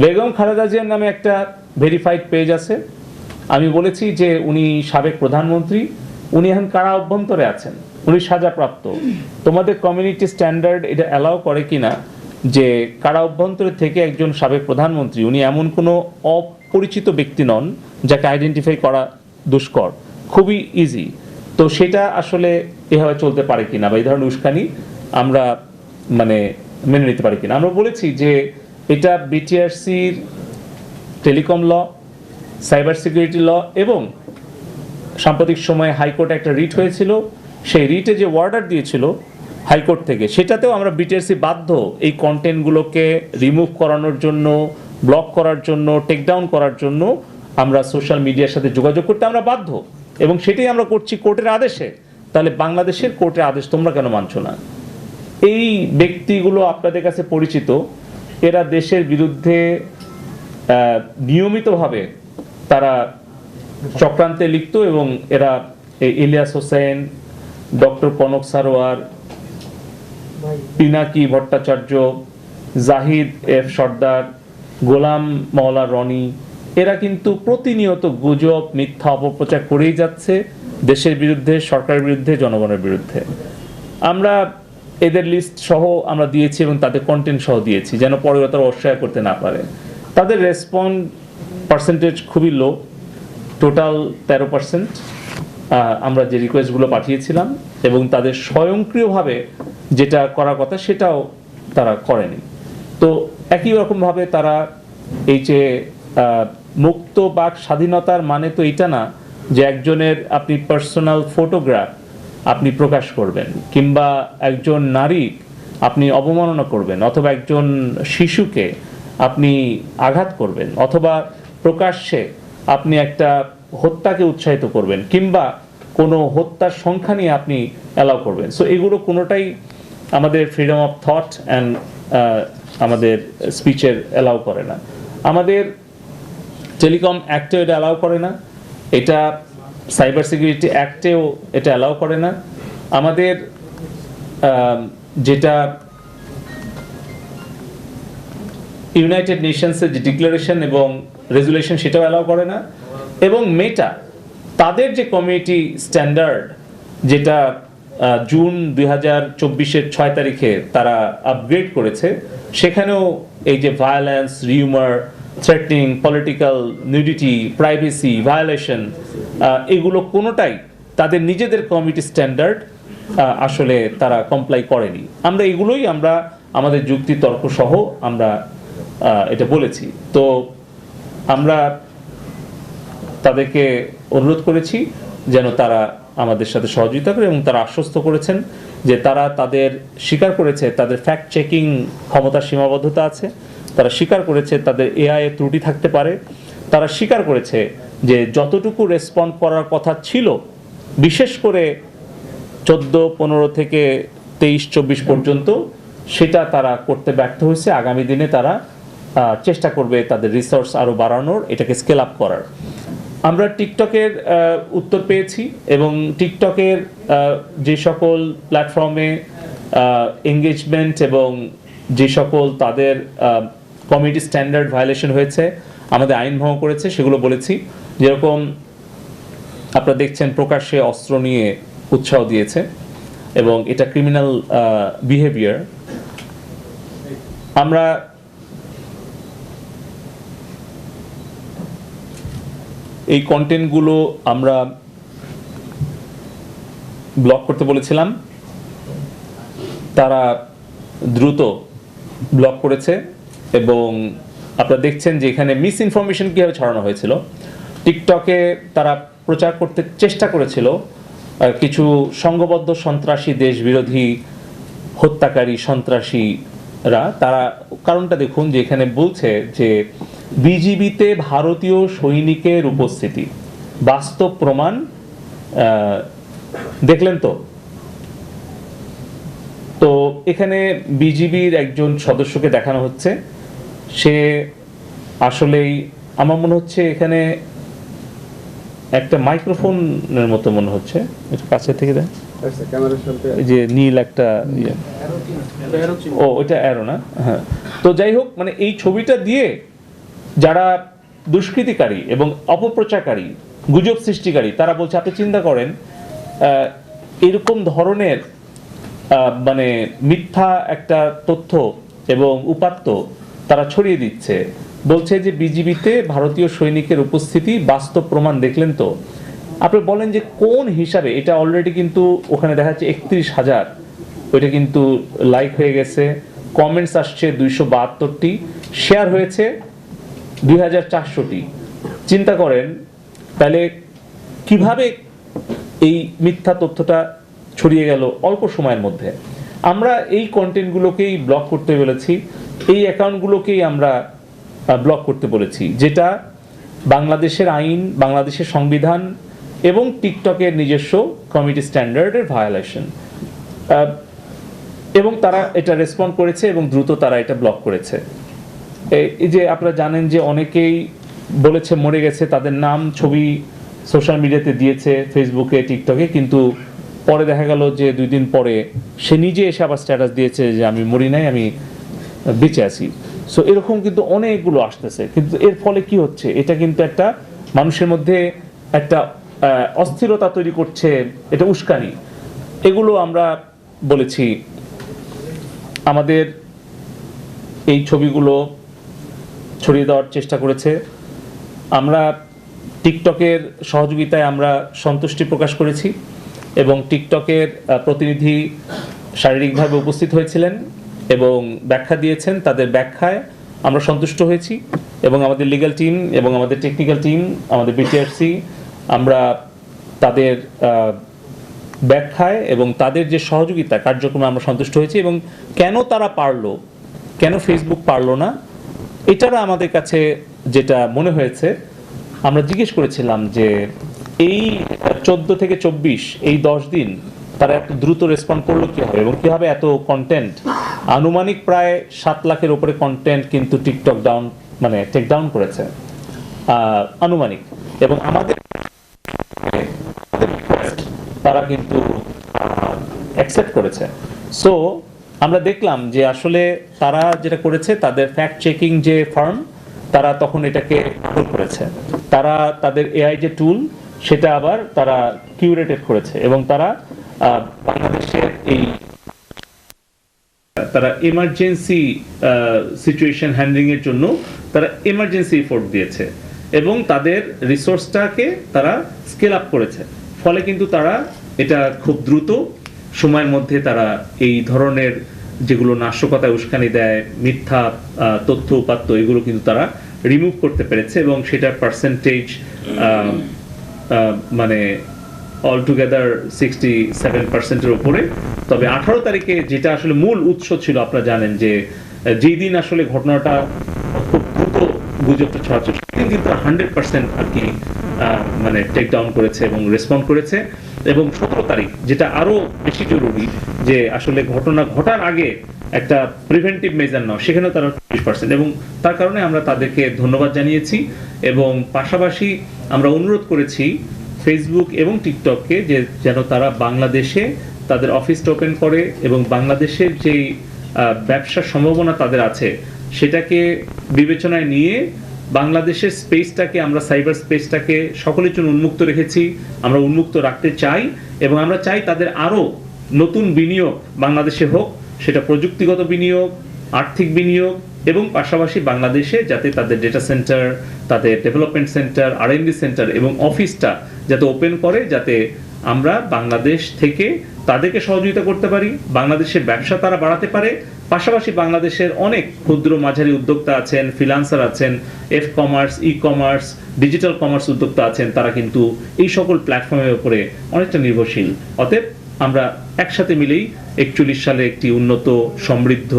বেগম খালেদা জিয়ার নামে একটা ভেরিফাইড পেজ আছে। আমি বলেছি যে উনি সাবেক প্রধানমন্ত্রী, উনি এখন কারা অভ্যন্তরে আছেন? উনি সাজাপ্রাপ্ত। তোমাদের কমিউনিটি স্ট্যান্ডার্ড এটা অ্যালাউ করে কিনা যে কারা অভ্যন্তরে থেকে একজন সাবেক প্রধানমন্ত্রী, উনি এমন কোনো অপরিচিত ব্যক্তি নন যাকে আইডেন্টিফাই করা দুষ্কর। খুবই ইজি তো সেটা আসলে এভাবে চলতে পারে কিনা বা এই ধরনের উস্কানি আমরা মানে মেনে নিতে পারি কিনা। আমরা বলেছি যে এটা বিটিআরসির telecom law, cyber security law এবং সাম্প্রতিক সময়ে হাইকোর্টে একটা রিট হয়েছিল। সেই রিটে যে অর্ডার দিয়েছিল হাইকোর্ট থেকে, সেটাতেও আমরা বিটিআরসি বাধ্য এই কন্টেন্টগুলোকে রিমুভ করানোর জন্য, ব্লক করার জন্য, টেকডাউন করার জন্য আমরা সোশ্যাল মিডিয়ার সাথে যোগাযোগ করতে আমরা বাধ্য। এবং সেটাই আমরা করছি কোর্টের আদেশে। তাহলে বাংলাদেশের কোর্টের আদেশ তোমরা কেন মানছো না? এই ব্যক্তিগুলো আপনাদের কাছে পরিচিত এরা দেশের বিরুদ্ধে নিয়মিতভাবে তারা চক্রান্তে লিপ্ত এবং এরা ইলিয়াস হোসেন, ডক্টর কনক সারোয়ার, পিনাকি ভট্টাচার্য, জাহিদ এফ সর্দার, গোলাম মওলা রনি, এরা কিন্তু প্রতিনিয়ত গুজব, মিথ্যা অপপ্রচার করেই যাচ্ছে দেশের বিরুদ্ধে, সরকারের বিরুদ্ধে, জনগণের বিরুদ্ধে। আমরা এদের লিস্ট সহ আমরা দিয়েছি এবং তাদের কন্টেন্ট সহ দিয়েছি, যেন পরে তারা অস্বীকার করতে না পারে। তাদের রেসপন্ড পার্সেন্টেজ খুবই লো টোটাল তেরো পার্সেন্ট আমরা যে রিকোয়েস্টগুলো পাঠিয়েছিলাম এবং তাদের স্বয়ংক্রিয়ভাবে যেটা করার কথা সেটাও তারা করেনি। তো একই রকমভাবে তারা এই যে মুক্ত বাক স্বাধীনতার মানে তো এটা না যে একজনের আপনি পার্সোনাল ফটোগ্রাফ আপনি প্রকাশ করবেন, কিংবা একজন নারী আপনি অবমাননা করবেন, অথবা একজন শিশুকে আপনি আঘাত করবেন, অথবা প্রকাশ্যে আপনি একটা হত্যাকে উৎসাহিত করবেন, কিংবা কোনো হত্যার সংখ্যা নিয়ে আপনি অ্যালাউ করবেন। সো এগুলো কোনোটাই আমাদের ফ্রিডম অফ থট অ্যান্ড আমাদের স্পিচের অ্যালাউ করে না। আমাদের টেলিকম অ্যাক্টেও এটা অ্যালাউ করে না। এটা সাইবার সিকিউরিটি অ্যাক্টেও এটা অ্যালাউ করে না। আমাদের যেটা ইউনাইটেড নেশনসের যে ডিক্লারেশন এবং রেজুলেশন সেটাও অ্যালাউ করে না। এবং মেটা, তাদের যে কমিউনিটি স্ট্যান্ডার্ড, যেটা জুন দুই হাজার চব্বিশের ছয় তারিখে তারা আপগ্রেড করেছে, সেখানেও এই যে violence, rumour threatening political nudity privacy violation এগুলো কোনোটাই তাদের নিজেদের কমিউনিটি স্ট্যান্ডার্ড আসলে তারা কমপ্লাই করেনি। আমরা এগুলোই আমরা, আমাদের যুক্তি তর্ক সহ আমরা এটা বলেছি। তো আমরা তাদেরকে অনুরোধ করেছি যেন তারা আমাদের সাথে সহযোগিতা করে এবং তারা আশ্বস্ত করেছেন যে তারা তাদের স্বীকার করেছে, তাদের ফ্যাক্ট চেকিং ক্ষমতার সীমাবদ্ধতা আছে। তারা স্বীকার করেছে, তাদের এআই ত্রুটি থাকতে পারে। তারা স্বীকার করেছে যে যতটুকু রেসপন্ড করার কথা ছিল, বিশেষ করে চোদ্দ, পনেরো থেকে তেইশ, চব্বিশ পর্যন্ত, সেটা তারা করতে ব্যর্থ হয়েছে। আগামী দিনে তারা চেষ্টা করবে তাদের রিসোর্স আরও বাড়ানোর, এটাকে স্কেল আপ করার। আমরা টিকটকের উত্তর পেয়েছি এবং টিকটকের যে সকল প্ল্যাটফর্মে এঙ্গেজমেন্ট এবং যে সকল তাদের কমিউনিটি স্ট্যান্ডার্ড ভায়োলেশন হয়েছে, আমাদের আইন ভঙ্গ করেছে, সেগুলো বলেছি। যেরকম আপনারা দেখছেন, প্রকাশ্যে অস্ত্র নিয়ে উৎসাহ দিয়েছে এবং এটা ক্রিমিনাল বিহেভিয়ার আমরা এই কন্টেন্টগুলো আমরা ব্লক করতে বলেছিলাম। তারা দ্রুত ব্লক করেছে। এবং আপনারা দেখছেন যে এখানে মিস ইনফরমেশন কীভাবে ছড়ানো হয়েছিল। টিকটকে তারা প্রচার করতে চেষ্টা করেছিল কিছু সংঘবদ্ধ সন্ত্রাসী দেশ বিরোধী হত্যাকারী সন্ত্রাসীরা, তারা কারণটা দেখুন যে এখানে বলছে যে বিজিবিতে ভারতীয় সৈনিকের উপস্থিতি। বাস্তব প্রমাণ দেখলেন তো? তো এখানে বিজিবির একজন সদস্যকে দেখানো হচ্ছে। সে আসলেই আমার মনে হচ্ছে এখানে একটা মাইক্রোফোনের মতো মনে হচ্ছে। একটু কাছে থেকে দেন। আচ্ছা যে নীল একটা ইয়ে। ও ওইটা অ্যারো না? হ্যাঁ। তো যাই হোক মানে এই ছবিটা দিয়ে যারা দুষ্কৃতিকারী এবং অপপ্রচারকারী গুজব সৃষ্টিকারী তারা বলছে আপনি চিন্তা করেন আহ, এরকম ধরনের মানে মিথ্যা একটা তথ্য এবং উপাত্ত তারা ছড়িয়ে দিচ্ছে। বলছে যে বিজিবিতে ভারতীয় সৈনিকের উপস্থিতি বাস্তব প্রমাণ দেখলেন তো। আপনি বলেন যে কোন হিসাবে? এটা অলরেডি কিন্তু ওখানে দেখা যাচ্ছে একত্রিশ হাজার। ওইটা কিন্তু লাইক হয়ে গেছে। কমেন্টস আসছে দুইশো বাহাত্তরটি। শেয়ার হয়েছে দুই হাজার চারশোটি। চিন্তা করেন, তাহলে কীভাবে এই মিথ্যা তথ্যটা ছড়িয়ে গেল অল্প সময়ের মধ্যে? আমরা এই কন্টেন্টগুলোকেই ব্লক করতে বলেছি। এই অ্যাকাউন্টগুলোকেই আমরা ব্লক করতে বলেছি, যেটা বাংলাদেশের আইন, বাংলাদেশের সংবিধান এবং টিকটকের নিজস্ব কমিটি স্ট্যান্ডার্ডের ভায়োলেশন এবং তারা এটা রেসপন্ড করেছে এবং দ্রুত তারা এটা ব্লক করেছে। এই- যে আপনারা জানেন যে অনেকেই বলেছে মরে গেছে, তাদের নাম ছবি সোশ্যাল মিডিয়াতে দিয়েছে ফেসবুকে টিকটকে কিন্তু পরে দেখা গেল যে দুই দিন পরে সে নিজে এসে আবার স্ট্যাটাস দিয়েছে যে আমি মরি নাই, আমি বেঁচে আছি। সো এরকম কিন্তু অনেকগুলো আসতেছে। কিন্তু এর ফলে কি হচ্ছে? এটা কিন্তু একটা মানুষের মধ্যে একটা অস্থিরতা তৈরি করছে, এটা উস্কানি। এগুলো আমরা বলেছি। আমাদের এই ছবিগুলো ছড়িয়ে দেওয়ার চেষ্টা করেছে। আমরা টিকটকের সহযোগিতায় আমরা সন্তুষ্টি প্রকাশ করেছি এবং টিকটকের প্রতিনিধি শারীরিকভাবে উপস্থিত হয়েছিলেন। এবং ব্যাখ্যা দিয়েছেন, তাদের ব্যাখ্যায় আমরা সন্তুষ্ট হয়েছি এবং আমাদের লিগ্যাল টিম এবং আমাদের টেকনিক্যাল টিম আমাদের বিটিআরসি আমরা তাদের ব্যাখ্যায় এবং তাদের যে সহযোগিতা কার্যক্রমে আমরা সন্তুষ্ট হয়েছি এবং কেন তারা পারল, কেন ফেসবুক পারল না এটারা আমাদের কাছে যেটা মনে হয়েছে, আমরা জিজ্ঞেস করেছিলাম যে এই চোদ্দ থেকে চব্বিশ, এই দশ দিন তারা এত দ্রুত রেসপন্ড করল কীভাবে এবং কীভাবে এত কন্টেন্ট আনুমানিক প্রায় সাত লাখের উপরে কন্টেন্ট কিন্তু টিকটক ডাউন মানে টেক ডাউন করেছে। আনুমানিক। এবং আমাদের তারা কিন্তু অ্যাকসেপ্ট করেছে। সো আমরা দেখলাম যে আসলে তারা যেটা করেছে, তাদের ফ্যাক্ট চেকিং যে ফার্ম তারা তখন এটাকে ভুল করেছে। তারা তাদের এআই যে টুল সেটা আবার তারা কিউরেটেড করেছে। এবং তারা বাংলাদেশের এই তারা এমার্জেন্সি সিচুয়েশন হ্যান্ডলিং এর জন্য তারা এমার্জেন্সি এফোর্ট দিয়েছে এবং তাদের রিসোর্সটাকে তারা স্কেল আপ করেছে। ফলে কিন্তু তারা এটা খুব দ্রুত সময়ের মধ্যে তারা এই ধরনের যেগুলো নাশকতায় উস্কানি দেয়, মিথ্যা তথ্য, উপাত্ত, এগুলো কিন্তু তারা রিমুভ করতে পেরেছে এবং সেটার পার্সেন্টেজ মানে অল টুগেদার সিক্সটি সেভেন পার্সেন্টের উপরে। তবে আঠারো তারিখে যেটা আসলে মূল উৎস ছিল আপনারা জানেন যে আহ, যেই দিন আসলে ঘটনাটা খুব দ্রুত গুজবটা ছড়াচ্ছে সেদিন কিন্তু হান্ড্রেড পার্সেন্ট আর কি মানে টেক ডাউন করেছে এবং রেসপন্ড করেছে। এবং সতেরো তারিখ যেটা আরও বেশি জরুরি যে আসলে ঘটনা ঘটার আগে একটা প্রিভেন্টিভ মেজার নাও সেখানেও তারা তিরিশ পার্সেন্ট। এবং তার কারণে আমরা তাদেরকে ধন্যবাদ জানিয়েছি এবং পাশাপাশি আমরা অনুরোধ করেছি ফেসবুক এবং টিকটককে যে যেন তারা বাংলাদেশে তাদের অফিসটা ওপেন করে এবং বাংলাদেশের যেই ব্যবসার সম্ভাবনা তাদের আছে, সেটাকে বিবেচনায় নিয়ে বাংলাদেশের স্পেসটাকে আমরা সাইবার স্পেসটাকে সকলের জন্য উন্মুক্ত রেখেছি, আমরা উন্মুক্ত রাখতে চাই এবং আমরা চাই তাদের আরও নতুন বিনিয়োগ বাংলাদেশে হোক, সেটা প্রযুক্তিগত বিনিয়োগ, আর্থিক বিনিয়োগ এবং পাশাপাশি বাংলাদেশে যাতে তাদের ডেটা সেন্টার তাদের ডেভেলপমেন্ট সেন্টার আর সেন্টার এবং অফিসটা যাতে ওপেন করে, যাতে আমরা বাংলাদেশ থেকে তাদেরকে সহযোগিতা করতে পারি, বাংলাদেশের ব্যবসা তারা বাড়াতে পারে, পাশাপাশি বাংলাদেশের অনেক ক্ষুদ্র মাঝারি উদ্যোক্তা আছেন ফ্রিলান্সার আছেন F commerce E commerce digital commerce উদ্যোক্তা আছেন, তারা কিন্তু এই সকল প্ল্যাটফর্মের উপরে অনেকটা নির্ভরশীল। অতএব আমরা একসাথে মিলেই একচল্লিশ সালে একটি উন্নত, সমৃদ্ধ,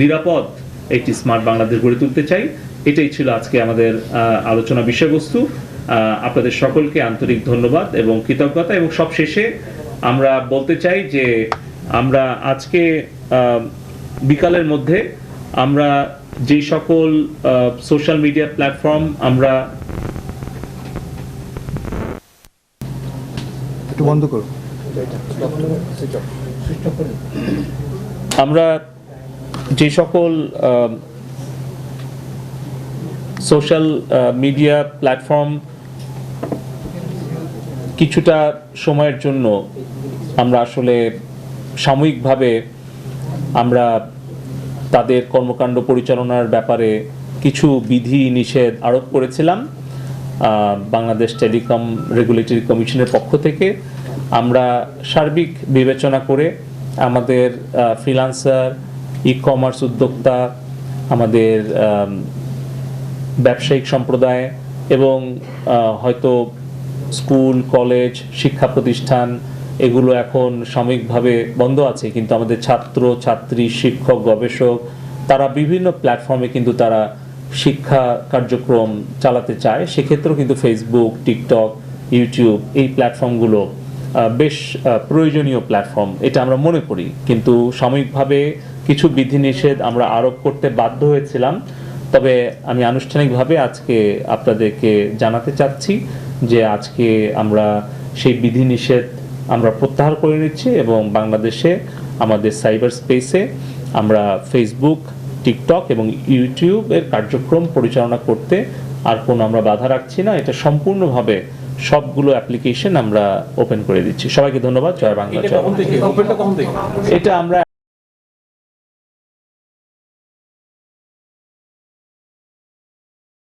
নিরাপদ একটি স্মার্ট বাংলাদেশ গড়ে তুলতে চাই। এটাই ছিল আজকে আমাদের আহ, আলোচনা বিষয়বস্তু। আহ, আপনাদের সকলকে আন্তরিক ধন্যবাদ এবং কৃতজ্ঞতা। এবং সব শেষে আমরা বলতে চাই যে আমরা আজকে আহ, বিকালের মধ্যে আমরা যে সকল সোশ্যাল মিডিয়া প্ল্যাটফর্ম আমরা বন্ধ করো। আমরা যে সকল সোশ্যাল মিডিয়া প্ল্যাটফর্ম কিছুটা সময়ের জন্য আমরা আসলে সাময়িকভাবে আমরা তাদের কর্মকাণ্ড পরিচালনার ব্যাপারে কিছু বিধি নিষেধ আরোপ করেছিলাম বাংলাদেশ টেলিকম রেগুলেটরি কমিশনের পক্ষ থেকে। আমরা সার্বিক বিবেচনা করে আমাদের ফ্রিলান্সার ই কমার্স উদ্যোক্তা, আমাদের ব্যবসায়িক সম্প্রদায় এবং হয়তো স্কুল, কলেজ, শিক্ষা প্রতিষ্ঠান এগুলো এখন সাময়িকভাবে বন্ধ আছে। কিন্তু আমাদের ছাত্র, ছাত্রী, শিক্ষক, গবেষক তারা বিভিন্ন প্ল্যাটফর্মে কিন্তু তারা শিক্ষা কার্যক্রম চালাতে চায়। সেক্ষেত্রেও কিন্তু ফেসবুক টিকটক ইউটিউব এই প্ল্যাটফর্মগুলো বেশ প্রয়োজনীয় প্ল্যাটফর্ম। এটা আমরা মনে করি। কিন্তু সাময়িকভাবে কিছু বিধিনিষেধ আমরা আরোপ করতে বাধ্য হয়েছিলাম। তবে আমি আনুষ্ঠানিকভাবে আজকে আপনাদেরকে জানাতে চাচ্ছি যে আজকে আমরা সেই বিধিনিষেধ আমরা প্রত্যাহার করে নিচ্ছি এবং বাংলাদেশে আমাদের সাইবার স্পেসে আমরা ফেসবুক টিকটক এবং ইউটিউবের কার্যক্রম পরিচালনা করতে আর কোনো আমরা বাধা রাখছি না। এটা সম্পূর্ণভাবে সবগুলো অ্যাপ্লিকেশন আমরা ওপেন করে দিচ্ছি। সবাইকে ধন্যবাদ। জয় বাংলা এটা আমরা